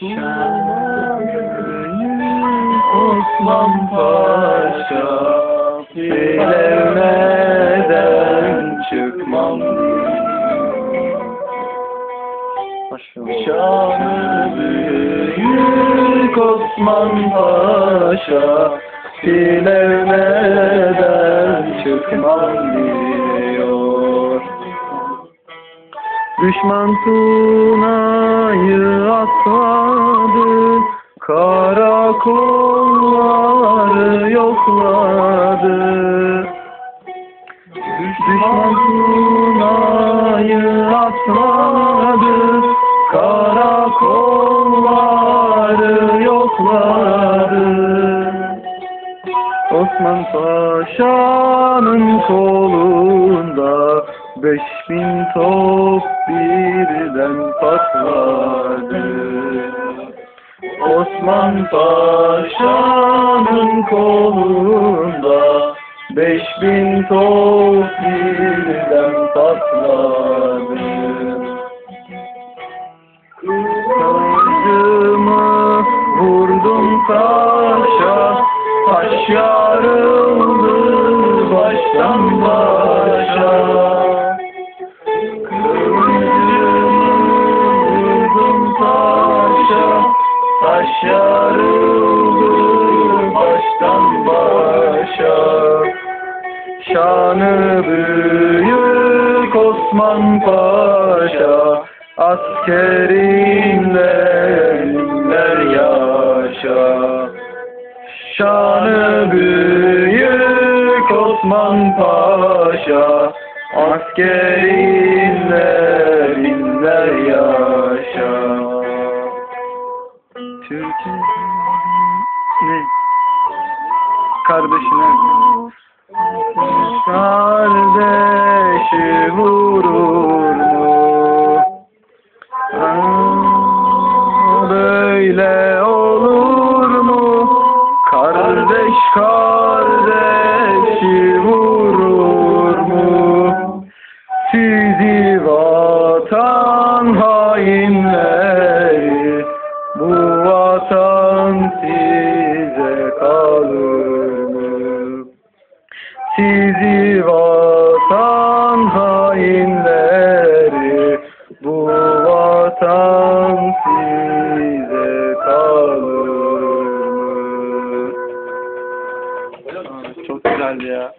Şahin Osman Paşa Bilevmeden çıkmam. Şanı büyük Osman Paşa Bilevmeden çıkmam diye Düşman Tuna'yı atladı Karakolları yokladı. Düşman Tuna'yı atladı Karakolları yokladı. Osman Paşa'nın kolunda Beş bin top birden patladı. Osman Paşa'nın kolunda Beş bin top birden patladı Şanı büyük Osman Paşa Askerinle eller yaşa. Şanı büyük Osman Paşa Askerinle binler yaşa. Türkiye ne? Kardeşine Kardeşi vurur mu? Aa, Böyle olur mu? Kardeş kardeşi vurur mu? Sizi vatan yetimleri bu vatan size kalır mı? Çok güzeldi ya.